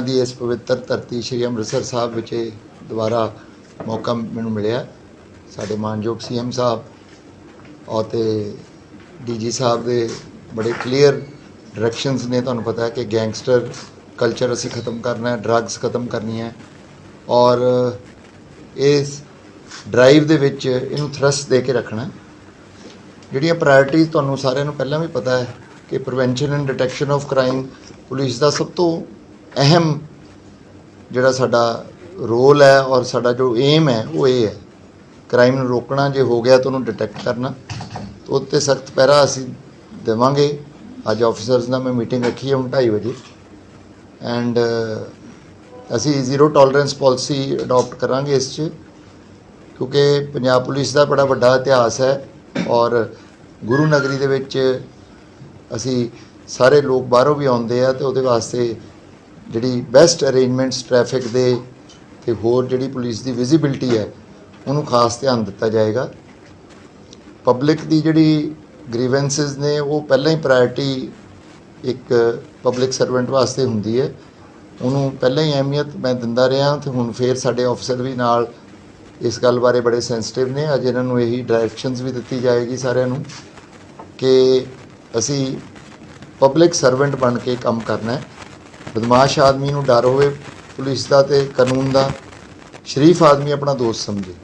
ਦੀ ਇਸ ਪਵਿੱਤਰ ਧਰਤੀ ਸ੍ਰੀ ਅੰਮ੍ਰਿਤਸਰ ਸਾਹਿਬ ਵਿਖੇ ਦੁਬਾਰਾ ਮੌਕਾ ਮੈਨੂੰ ਮਿਲਿਆ। ਸਾਡੇ ਮਾਨਯੋਗ ਸੀਐਮ ਸਾਹਿਬ ਔਰ ਤੇ ਡੀਜੀ ਸਾਹਿਬ ਦੇ ਬੜੇ ਕਲੀਅਰ ਡਾਇਰੈਕਸ਼ਨਸ ਨੇ। ਤੁਹਾਨੂੰ ਪਤਾ ਹੈ ਕਿ ਗੈਂਗਸਟਰ ਕਲਚਰ ਅਸੀਂ ਖਤਮ ਕਰਨਾ ਹੈ ਡਰੱਗਸ ਖਤਮ ਕਰਨੀ ਹੈ ਔਰ ਇਸ ਡਰਾਈਵ ਦੇ ਵਿੱਚ ਇਹਨੂੰ ਥਰਸਟ ਦੇ ਕੇ ਰੱਖਣਾ ਜਿਹੜੀਆਂ ਪ੍ਰਾਇੋਰਟੀਜ਼ ਤੁਹਾਨੂੰ ਸਾਰਿਆਂ ਨੂੰ ਪਹਿਲਾਂ ਵੀ ਪਤਾ ਹੈ ਕਿ prevention and detection of crime police ਦਾ ਸਭ ਤੋਂ ਅਹਿਮ ਜਿਹੜਾ ਸਾਡਾ ਰੋਲ ਹੈ ਔਰ ਸਾਡਾ ਜੋ ਏਮ ਹੈ, ਉਹ ਇਹ ਹੈ। ਕ੍ਰਾਈਮ ਨੂੰ ਰੋਕਣਾ, ਜੇ ਹੋ ਗਿਆ ਤਾਂ ਉਹਨੂੰ ਡਿਟੈਕਟ ਕਰਨਾ। ਤਾਂ ਤੇ ਸਖਤ ਪਹਿਰਾ ਅਸੀਂ ਦੇਵਾਂਗੇ। ਅੱਜ ਆਫੀਸਰਸ ਨਾਲ ਮੈਂ ਮੀਟਿੰਗ ਰੱਖੀ ਹੈ ਹੁਣ 2:30 ਵਜੇ। ਐਂਡ ਅਸੀਂ ਜ਼ੀਰੋ ਟੋਲਰੈਂਸ ਪਾਲਿਸੀ ਅਡਾਪਟ ਕਰਾਂਗੇ ਇਸ 'ਚ। ਕਿਉਂਕਿ ਪੰਜਾਬ ਪੁਲਿਸ ਦਾ ਬੜਾ ਵੱਡਾ ਇਤਿਹਾਸ ਹੈ ਔਰ ਗੁਰੂ ਨਗਰੀ ਦੇ ਵਿੱਚ ਅਸੀਂ ਸਾਰੇ ਲੋਕ ਬਾਹਰੋਂ ਵੀ ਆਉਂਦੇ ਆ ਤੇ ਉਹਦੇ ਵਾਸਤੇ ਜਿਹੜੀ ਬੈਸਟ ਅਰੇਂਜਮੈਂਟਸ ਟ੍ਰੈਫਿਕ ਦੇ ਤੇ ਹੋਰ ਜਿਹੜੀ ਪੁਲਿਸ ਦੀ ਵਿਜ਼ਿਬਿਲਟੀ ਹੈ, ਉਹਨੂੰ ਖਾਸ ਧਿਆਨ ਦਿੱਤਾ ਜਾਏਗਾ। ਪਬਲਿਕ ਦੀ ਜਿਹੜੀ ਗ੍ਰੀਵੈਂਸਸ ਨੇ, ਉਹ ਪਹਿਲਾਂ ਹੀ ਪ੍ਰਾਇੋਰਟੀ ਇੱਕ ਪਬਲਿਕ ਸਰਵੈਂਟ ਵਾਸਤੇ ਹੁੰਦੀ ਹੈ। ਉਹਨੂੰ ਪਹਿਲਾਂ ਹੀ ਅਹਿਮੀਅਤ ਮੈਂ ਦਿੰਦਾ ਰਿਹਾ ਤੇ ਹੁਣ ਫੇਰ ਸਾਡੇ ਅਫਸਰ ਵੀ ਨਾਲ ਇਸ ਗੱਲ ਬਾਰੇ ਬੜੇ ਸੈਂਸਿਟਿਵ ਨੇ। ਅੱਜ ਇਹਨਾਂ ਨੂੰ ਇਹੀ ਡਾਇਰੈਕਸ਼ਨਸ ਵੀ ਦਿੱਤੀ ਜਾਏਗੀ ਸਾਰਿਆਂ ਨੂੰ ਕਿ ਅਸੀਂ ਪਬਲਿਕ ਸਰਵੈਂਟ ਬਣ ਕੇ ਕੰਮ ਕਰਨਾ ਹੈ। ਬਦਮਾਸ਼ ਆਦਮੀ ਨੂੰ ਡਰ ਹੋਵੇ ਪੁਲਿਸ ਦਾ ਤੇ ਕਾਨੂੰਨ ਦਾ, ਸ਼ਰੀਫ ਆਦਮੀ ਆਪਣਾ ਦੋਸਤ ਸਮਝੇ।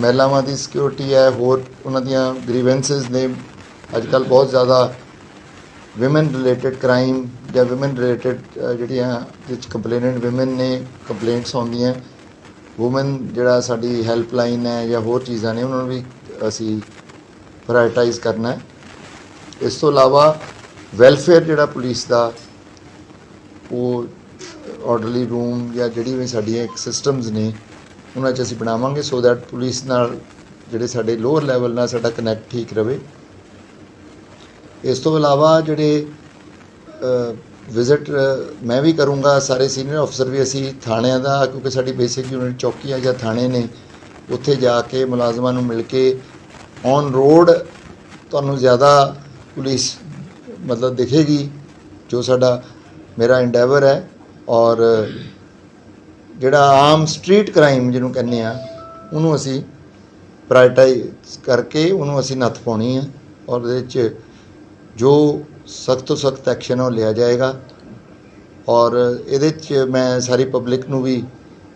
ਮਹਿਲਾਵਾਂ ਦੀ ਸਿਕਿਉਰਿਟੀ ਹੈ, ਹੋਰ ਉਹਨਾਂ ਦੀਆਂ ਗ੍ਰੀਵੈਂਸਸ ਨੇ। ਅੱਜ ਕੱਲ ਬਹੁਤ ਜ਼ਿਆਦਾ ਔਮਨ ਰਿਲੇਟਡ ਕ੍ਰਾਈਮ ਜਾਂ ਔਮਨ ਰਿਲੇਟਡ ਜਿਹੜੀਆਂ ਵਿੱਚ ਕੰਪਲੇਨੈਂਟ ਔਮਨ ਨੇ ਕੰਪਲੇਂਟਸ ਆਉਂਦੀਆਂ। ਔਮਨ ਜਿਹੜਾ ਸਾਡੀ ਹੈਲਪਲਾਈਨ ਹੈ ਜਾਂ ਹੋਰ ਚੀਜ਼ਾਂ ਨੇ, ਉਹਨਾਂ ਨੂੰ ਵੀ ਅਸੀਂ ਪ੍ਰਾਇਰਟਾਈਜ਼ ਕਰਨਾ ਹੈ। ਇਸ ਤੋਂ ਇਲਾਵਾ ਵੈਲਫੇਅਰ ਜਿਹੜਾ ਪੁਲਿਸ ਦਾ ਉਹ ਆਰਡਰਲੀ ਰੂਮ ਜਾਂ ਜਿਹੜੀ ਵੀ ਸਾਡੀਆਂ ਇੱਕ ਸਿਸਟਮਸ ਨੇ, ਉਹਨਾਂ 'ਚ ਅਸੀਂ ਬਣਾਵਾਂਗੇ ਸੋ ਦੈਟ ਪੁਲਿਸ ਨਾਲ ਜਿਹੜੇ ਸਾਡੇ ਲੋਅਰ ਲੈਵਲ ਨਾਲ ਸਾਡਾ ਕਨੈਕਟ ਠੀਕ ਰਵੇ। ਇਸ ਤੋਂ ਇਲਾਵਾ ਜਿਹੜੇ ਵਿਜ਼ਿਟ ਮੈਂ ਵੀ ਕਰੂੰਗਾ, ਸਾਰੇ ਸੀਨੀਅਰ ਅਫਸਰ ਵੀ ਅਸੀਂ ਥਾਣਿਆਂ ਦਾ, ਕਿਉਂਕਿ ਸਾਡੀ ਬੇਸਿਕ ਯੂਨਿਟ ਚੌਕੀਆਂ ਜਾਂ ਥਾਣੇ ਨੇ, ਉੱਥੇ ਜਾ ਕੇ ਮੁਲਾਜ਼ਮਾਂ ਨੂੰ ਮਿਲ ਕੇ ਔਨ ਰੋਡ ਤੁਹਾਨੂੰ ਜ਼ਿਆਦਾ ਪੁਲਿਸ ਮਤਲਬ ਦਿਖੇਗੀ, ਜੋ ਸਾਡਾ ਮੇਰਾ ਇੰਡੈਵਰ ਹੈ ਔਰ ਜਿਹੜਾ ਆਮ ਸਟਰੀਟ ਕ੍ਰਾਈਮ ਜਿਹਨੂੰ ਕਹਿੰਦੇ ਆ ਉਹਨੂੰ ਅਸੀਂ ਪ੍ਰਾਇੋਰਟਾਈਜ਼ ਕਰਕੇ ਉਹਨੂੰ ਅਸੀਂ ਨੱਥ ਪਾਉਣੀ ਹੈ ਔਰ ਉਹਦੇ 'ਚ ਜੋ ਸਖਤ ਤੋਂ ਸਖਤ ਐਕਸ਼ਨ ਉਹ ਲਿਆ ਜਾਏਗਾ ਔਰ ਇਹਦੇ 'ਚ ਮੈਂ ਸਾਰੀ ਪਬਲਿਕ ਨੂੰ ਵੀ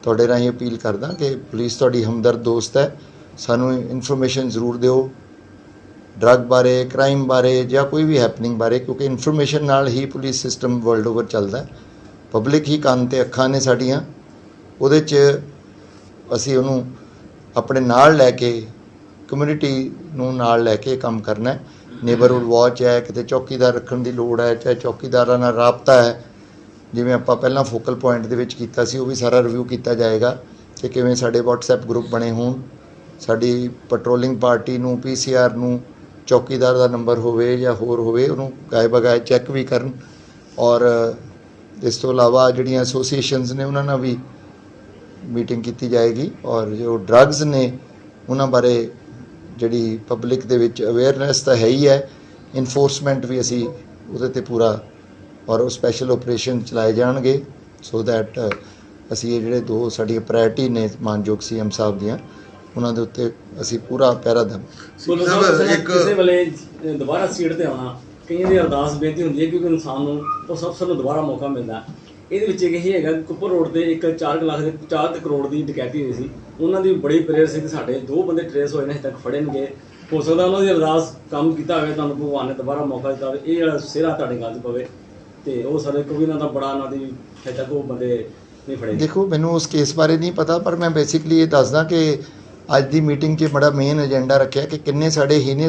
ਤੁਹਾਡੇ ਰਾਹੀਂ ਅਪੀਲ ਕਰਦਾ ਕਿ ਪੁਲਿਸ ਤੁਹਾਡੀ ਹਮਦਰਦ ਦੋਸਤ ਹੈ, ਸਾਨੂੰ ਇਨਫੋਰਮੇਸ਼ਨ ਜ਼ਰੂਰ ਦਿਓ। ਡਰੱਗ ਬਾਰੇ ਕ੍ਰਾਈਮ ਬਾਰੇ ਜਾਂ ਕੋਈ ਵੀ ਹੈਪਨਿੰਗ ਬਾਰੇ, ਕਿਉਂਕਿ ਇਨਫੋਰਮੇਸ਼ਨ ਨਾਲ ਹੀ ਪੁਲਿਸ ਸਿਸਟਮ ਵਰਲਡ ਓਵਰ ਚੱਲਦਾ ਪਬਲਿਕ ਹੀ ਕੰਨ ਤੇ ਅੱਖਾਂ ਨੇ ਸਾਡੀਆਂ। ਉਹਦੇ 'ਚ ਅਸੀਂ ਉਹਨੂੰ ਆਪਣੇ ਨਾਲ ਲੈ ਕੇ ਕਮਿਊਨਿਟੀ ਨੂੰ ਨਾਲ ਲੈ ਕੇ ਕੰਮ ਕਰਨਾ ਹੈ। ਨੇਬਰਹੁੱਡ ਵਾਚ ਹੈ, ਕਿਤੇ ਚੌਕੀਦਾਰ ਰੱਖਣ ਦੀ ਲੋੜ ਹੈ, ਚਾਹੇ ਚੌਕੀਦਾਰਾਂ ਨਾਲ ਰਾਬਤਾ ਹੈ। ਜਿਵੇਂ ਆਪਾਂ ਪਹਿਲਾਂ ਫੋਕਲ ਪੁਆਇੰਟ ਦੇ ਵਿੱਚ ਕੀਤਾ ਸੀ, ਉਹ ਵੀ ਸਾਰਾ ਰਿਵਿਊ ਕੀਤਾ ਜਾਏਗਾ ਕਿ ਕਿਵੇਂ ਸਾਡੇ WhatsApp ਗਰੁੱਪ ਬਣੇ ਹੋਣ। ਸਾਡੀ ਪੈਟਰੋਲਿੰਗ ਪਾਰਟੀ ਨੂੰ ਪੀਸੀਆਰ ਨੂੰ ਚੌਕੀਦਾਰ ਦਾ ਨੰਬਰ ਹੋਵੇ ਜਾਂ ਹੋਰ ਹੋਵੇ, ਉਹਨੂੰ ਗਾਏ ਬਗਾਏ ਚੈੱਕ ਵੀ ਕਰਨ। ਔਰ ਇਸ ਤੋਂ ਇਲਾਵਾ ਜਿਹੜੀਆਂ ਐਸੋਸੀਏਸ਼ਨਸ ਨੇ, ਉਹਨਾਂ ਨਾਲ ਵੀ ਮੀਟਿੰਗ ਕੀਤੀ ਜਾਏਗੀ। ਔਰ ਜੋ ਡਰੱਗਸ ਨੇ, ਉਹਨਾਂ ਬਾਰੇ ਜਿਹੜੀ ਪਬਲਿਕ ਦੇ ਵਿੱਚ ਅਵੇਅਰਨੈਸ ਤਾਂ ਹੈ ਹੀ ਹੈ। ਇਨਫੋਰਸਮੈਂਟ ਵੀ ਅਸੀਂ ਉਹਦੇ ਤੇ ਪੂਰਾ ਔਰ ਉਹ ਸਪੈਸ਼ਲ ਆਪਰੇਸ਼ਨ ਚਲਾਏ ਜਾਣਗੇ। ਸੋ ਦੈਟ ਅਸੀਂ ਇਹ ਜਿਹੜੇ ਦੋ ਸਾਡੀਆਂ ਪ੍ਰਾਇੋਰਟੀ ਨੇ, ਮਾਨਯੋਗ ਸੀਐਮ ਸਾਹਿਬ ਦੀਆਂ ਉਹਨਾਂ ਦੇ ਉੱਤੇ ਅਸੀਂ ਪੂਰਾ ਪਹਿਰਾ ਦੇਵਾਂਗੇ ਬੋਲੋ ਸਾਹਿਬ, ਸਾਹਿਬ ਇੱਕ- ਇੱਕ ਕਿਸੇ ਵੇਲੇ ਅਹ, ਦੁਬਾਰਾ ਸੀਟ ਤੇ ਆਉਣਾ ਕਈਆਂ ਦੀ ਅਰਦਾਸ ਬੇਨਤੀ ਹੁੰਦੀ ਹੈ ਕਿਉਂਕਿ ਇਨਸਾਨ ਨੂੰ ਉਹ ਸਭ ਨੂੰ ਦੁਬਾਰਾ ਮੌਕਾ ਮਿਲਦਾ ਹੈ। ਇਹਦੇ ਵਿੱਚ ਇਹ ਹੈਗਾ ਕਿ ਕੁੱਪਰ ਰੋਡ ਤੇ ਇੱਕ 4 ਲੱਖ ਦੇ 4 ਕਰੋੜ ਦੀ ਡਕੈਤੀ ਹੋਈ ਸੀ। ਉਹਨਾਂ ਦੀ ਬੜੀ ਪ੍ਰੇਅਰ ਸੀ ਕਿ ਸਾਡੇ ਦੋ ਬੰਦੇ ਟ੍ਰੇਸ ਹੋਏ ਨੇ ਹਜੇ ਤੱਕ ਫੜੇ ਨਹੀਂ ਗਏ। ਹੋ ਸਕਦਾ ਉਹਨਾਂ ਦੀ ਅਰਦਾਸ ਕੰਮ ਕੀਤਾ ਹੋਵੇ ਤੁਹਾਨੂੰ ਭਗਵਾਨ ਨੇ ਦੁਬਾਰਾ ਮੌਕਾ ਦਿੱਤਾ ਹੋਵੇ। ਇਹ ਜਿਹੜਾ ਸਿਹਰਾ ਤੁਹਾਡੇ ਗੱਲ 'ਚ ਪਵੇ। ਤੇ ਉਹ ਸਾਰੇ ਕਿਉਂਕਿ ਇਹਨਾਂ ਦਾ ਬੜਾ ਇਹਨਾਂ ਦੀ ਹਜੇ ਤੱਕ ਉਹ ਬੰਦੇ ਨਹੀਂ ਫੜੇ। ਦੇਖੋ ਮੈਨੂੰ ਉਸ ਕੇਸ ਬਾਰੇ ਨਹੀਂ ਪਤਾ ਪਰ ਮੈਂ ਬੇਸਿਕਲੀ ਇਹ ਦੱਸਦਾ ਕਿ ਅੱਜ ਦੀ ਮੀਟਿੰਗ 'ਚ ਬੜਾ ਮੇਨ ਏਜੰਡਾ ਰੱਖਿਆ ਕਿ ਕਿੰਨੇ ਸਾਡੇ ਹੀਨੇ